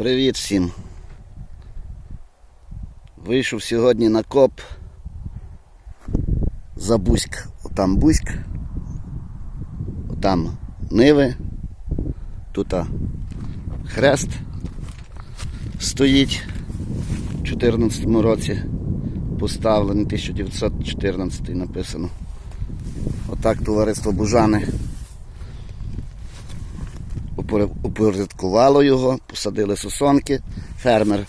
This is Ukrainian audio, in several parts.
Привіт всім. Вийшов сьогодні на коп за Бузьк. Отам Бузьк. Отам Ниви. Тут хрест стоїть у 2014 році. Поставлений 1914 написано. Отак товариство Бужани упорядкувало його, посадили сосонки, фермер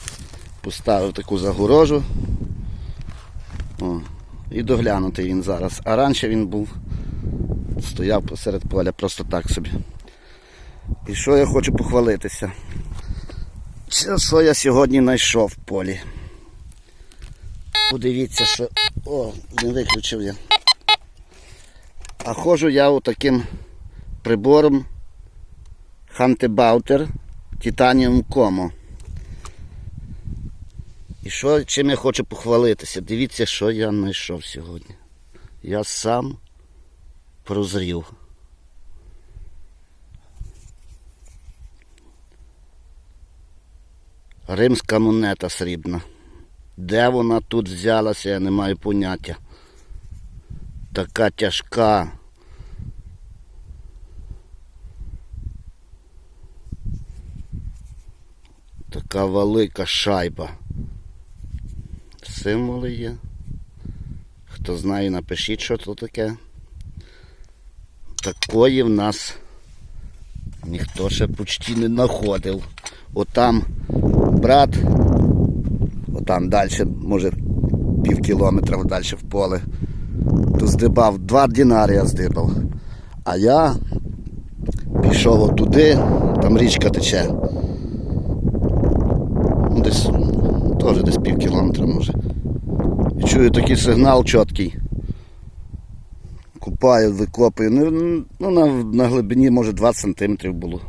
поставив таку загорожу. О, і доглянутий він зараз. А раніше він був, стояв посеред поля, просто так собі. І що я хочу похвалитися? Це що я сьогодні знайшов в полі. Подивіться, що. О, не виключив я. А ходжу я отаким прибором Хантебаутер Titanium Como. І що, чим я хочу похвалитися? Дивіться, що я знайшов сьогодні. Я сам прозрів. Римська монета срібна. Де вона тут взялася, я не маю поняття. Така тяжка. Така велика шайба. Символи є. Хто знає, напишіть, що це таке. Такої в нас ніхто ще почти не знаходив. Отам брат, отам далі, може пів кілометра далі в поле, то здибав, два динарія здибав. А я пішов отуди, там річка тече. Ну, Десь теж десь пів кілометра може. І чую такий сигнал чіткий. Купаю, викопаю. Ну, ну на, на глибині, може, 20 сантиметрів було.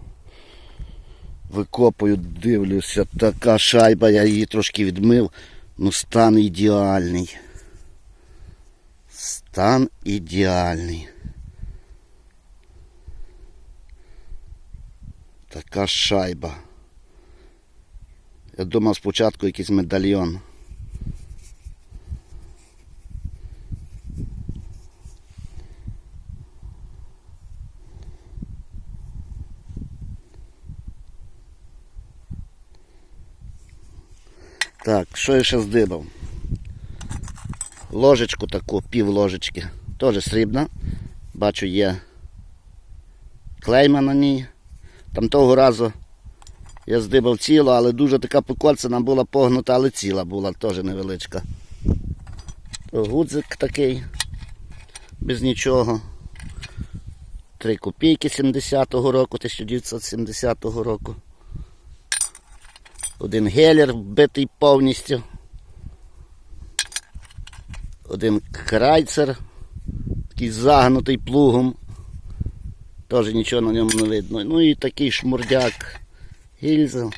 Викопую, дивлюся, така шайба, я її трошки відмив. Ну стан ідеальний. Стан ідеальний. Така шайба. Я думав спочатку якийсь медальйон. Так, що я ще здибав? Ложечку таку, пів ложечки. Теж срібна. Бачу, є клейма на ній. Там того разу я здибав ціло, але дуже така покольцена була погнута, але ціла була, теж невеличка. Гудзик такий, без нічого. Три копійки 70-го року, 1970 року. Один гелер вбитий повністю. Один крайцер, такий загнутий плугом. Теж нічого на ньому не видно. Ну і такий шмурдяк. Гільза.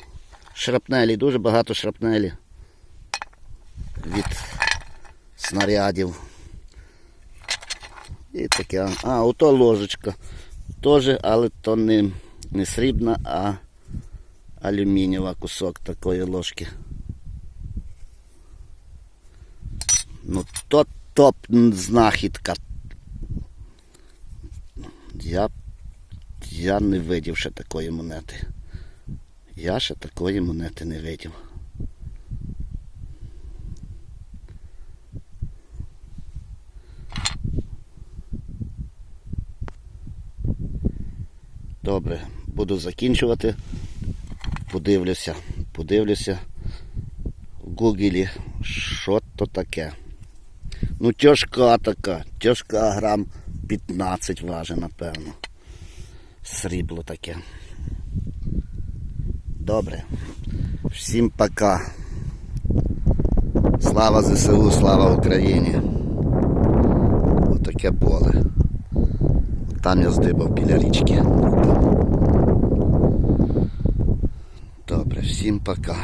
Шрапнелі, дуже багато шрапнелі. Від снарядів. І таке. А, ото ложечка. Теж, але то не, не срібна, а алюмінієва кусок такої ложки. Ну, то топ знахідка. Я, я не видів ще такої монети. Я ще такої монети не видів. Добре, буду закінчувати. Подивлюся, подивлюся в гуглі, що то таке. Ну, тяжка така, тяжка грам 15 важить, напевно. Срібло таке. Добре. Всім пока. Слава ЗСУ, слава Україні. Отаке поле. Там я здибав біля річки. Добре, всім пока.